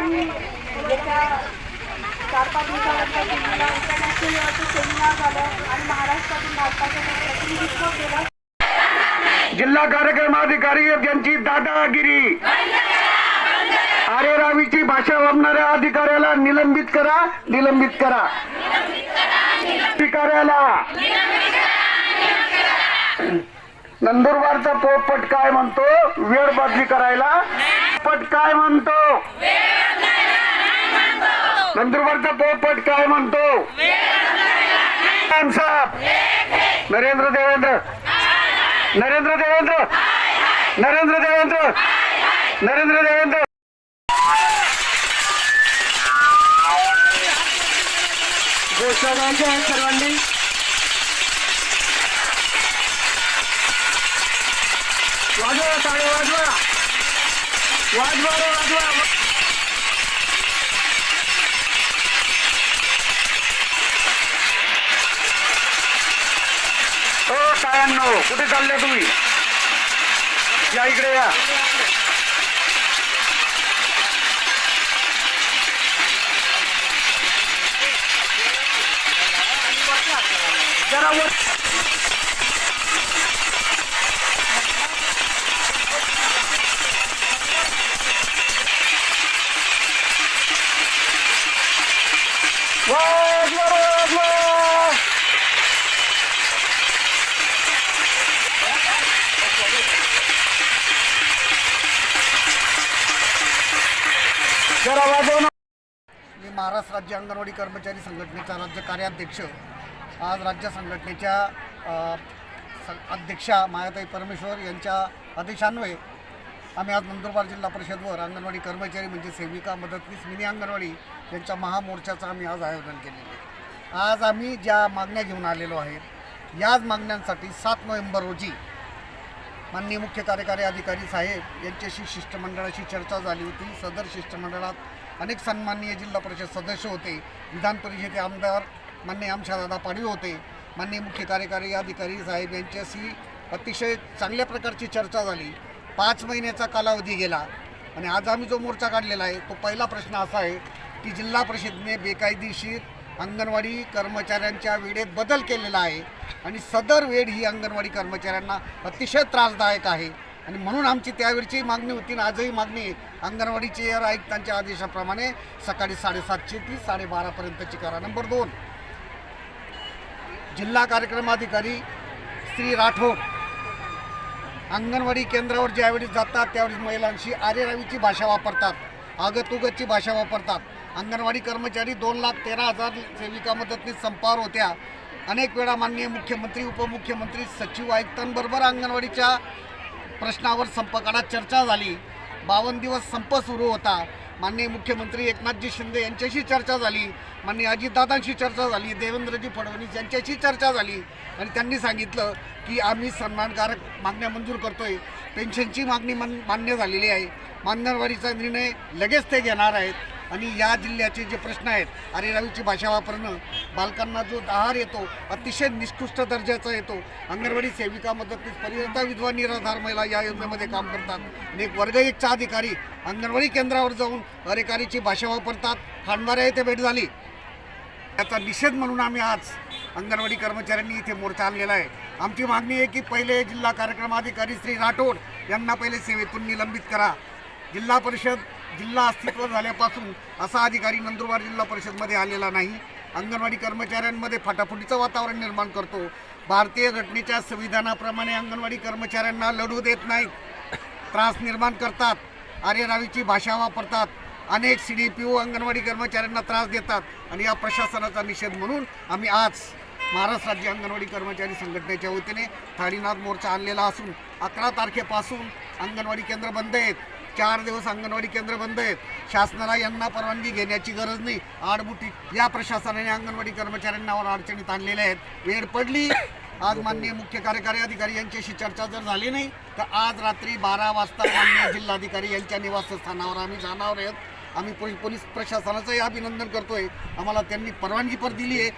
आणि येत्या चार पाच दिवसानंतर दिल्लीला इंटरनॅशनल लेवलचं सेमिनार झालं आणि महाराष्ट्रातून भारताचं प्रतिनिधित्व केलं. जिल्हा कार्यक्रम अधिकारी यांची दादागिरी. आरे रावीची भाषा वापणाऱ्या अधिकाऱ्याला निलंबित करा निलंबित करा. अधिकाऱ्याला नंदुरबारचा पोपट काय म्हणतो? वेळ बदली करायला. पट काय म्हणतो? नंदुरबारचा पोपट काय म्हणतो? नरेंद्र देवेंद्र. नरेंद्र देवेंद्र. नरेंद्र देवेंद्र. नरेंद्र देवेंद्र. घोषणा द्यायच्या आहेत सर्वांनी. वाजवा टाळे वाजवा. वाजवा रे वाजवा. बायांनो कुठे चालले तुम्ही? या इकडे या. जरा वर वाजवा वाजवा जरा वाजव ना मी महाराष्ट्र राज्य अंगणवाडी कर्मचारी संघटनेचा राज्य कार्याध्यक्ष. आज राज्य संघटनेच्या स- अध्यक्षा मायाताई परमेश्वर यांच्या आदेशान्वये आम्ही आज नंदुरबार जिल्हा परिषदवर अंगणवाडी कर्मचारी म्हणजे सेविका मदतनीस मिनी अंगणवाडी यांच्या महामोर्चाचं आम्ही आज आयोजन केलेलं आहे. आज आम्ही ज्या मागण्या घेऊन आलेलो आहेत याच मागण्यांसाठी सात नोव्हेंबर रोजी माननीय मुख्य कार्यकारी अधिकारी साहेब यांच्याशी शिष्टमंडळाशी चर्चा झाली होती. सदर शिष्टमंडळात अनेक सन्माननीय जिल्हा परिषद सदस्य होते. विधान परिषदेचे आमदार माननीय आमशादादा पाडवी होते. माननीय मुख्य कार्यकारी अधिकारी साहेब यांच्याशी अतिशय चांगल्या प्रकारची चर्चा झाली. पाच महिन्याचा कालावधी गेला आणि आज आम्ही जो मोर्चा काढलेला आहे तो पहिला प्रश्न असा आहे की जिल्हा परिषदेने बेकायदेशीर अंगणवाडी कर्मचाऱ्यांच्या वेळेत बदल केलेला आहे. आणि सदर वेळ ही अंगणवाडी कर्मचाऱ्यांना अतिशय त्रासदायक आहे. आणि म्हणून आमची त्यावेळची मागणी होती आणि आजही मागणी अंगणवाडी चेअर आयुक्तांच्या आदेशाप्रमाणे सकाळी साडेसातशे ती साडेबारापर्यंतची करा. नंबर दोन. जिल्हा कार्यक्रमाधिकारी श्री राठोड. अंगणवाडी केंद्रावर ज्यावेळी जातात त्यावेळी महिलांशी आरेरावीची भाषा वापरतात. आगतुगतची भाषा वापरतात. अंगणवाडी कर्मचारी दोन लाख तेरा हजार सेविका मदतनीस संपावर होत्या. अनेक वेळा माननीय मुख्यमंत्री उपमुख्यमंत्री सचिव आयुक्तांबरोबर अंगणवाडीच्या प्रश्नावर संपकाळात चर्चा झाली. बावन्न दिवस संप सुरू होता. माननीय मुख्यमंत्री एकनाथजी शिंदे यांच्याशी चर्चा झाली. माननीय अजितदादांशी चर्चा झाली. देवेंद्रजी फडणवीस यांच्याशी चर्चा झाली. आणि त्यांनी सांगितलं की आम्ही सन्मानकारक मागण्या मंजूर करतोय. पेन्शनची मागणी मान मान्य झालेली आहे. मान्यवारीचा निर्णय लगेच ते घेणार आहेत. आणि या जिल्ह्याचे जे प्रश्न आहेत अरेरावीची भाषा वापरणं बालकांना जो आहार येतो अतिशय निष्कृष्ट दर्जाचा येतो. अंगणवाडी सेविका मदतनीस परिवर्ता विधवा निराधार महिला या योजनेमध्ये काम करतात. आणि एक वर्ग एकचा अधिकारी अंगणवाडी केंद्रावर जाऊन अरेकारीची भाषा वापरतात. खांडवाऱ्या येथे भेट झाली. याचा निषेध म्हणून आम्ही आज अंगणवाडी कर्मचाऱ्यांनी इथे मोर्चा आणलेला आहे. आमची मागणी आहे की पहिले जिल्हा कार्यक्रमाधिकारी श्री राठोड यांना पहिले सेवेतून निलंबित करा. जिल्हा परिषद जिल्हा अस्तित्व झाल्यापासून असा अधिकारी नंदुरबार जिल्हा परिषदमध्ये आलेला नाही. अंगणवाडी कर्मचाऱ्यांमध्ये फाटाफुटीचं वातावरण निर्माण करतो. भारतीय घटनेच्या संविधानाप्रमाणे अंगणवाडी कर्मचाऱ्यांना लढू देत नाहीत. त्रास निर्माण करतात. आर्यरावीची भाषा वापरतात. अनेक C D P O anganwadi कर्मचाऱ्यांना त्रास देतात आणि या प्रशासनाचा निषेध म्हणून आम्ही आज महाराष्ट्र राज्य अंगणवाडी कर्मचारी संघटनेच्या वतीने थाळीनाथ मोर्चा आणलेला असून अकरा तारखेपासून अंगणवाडी केंद्र बंद आहेत. चार दिवस अंगणवाडी केंद्र बंद आहेत. शासनाला यांना परवानगी घेण्याची गरज नाही. आडमुठी या प्रशासनाने अंगणवाडी कर्मचाऱ्यांना अडचणीत आणलेल्या आहेत. वेळ पडली. आज माननीय मुख्य कार्यकारी अधिकारी यांच्याशी चर्चा जर झाली नाही तर आज रात्री बारा वाजता माननीय जिल्हाधिकारी यांच्या निवासस्थानावर आम्ही जाणार आहोत. आम्ही पोलीस प्रशासनाचंही अभिनंदन करतोय. आम्हाला त्यांनी परवानगी पण दिली आहे.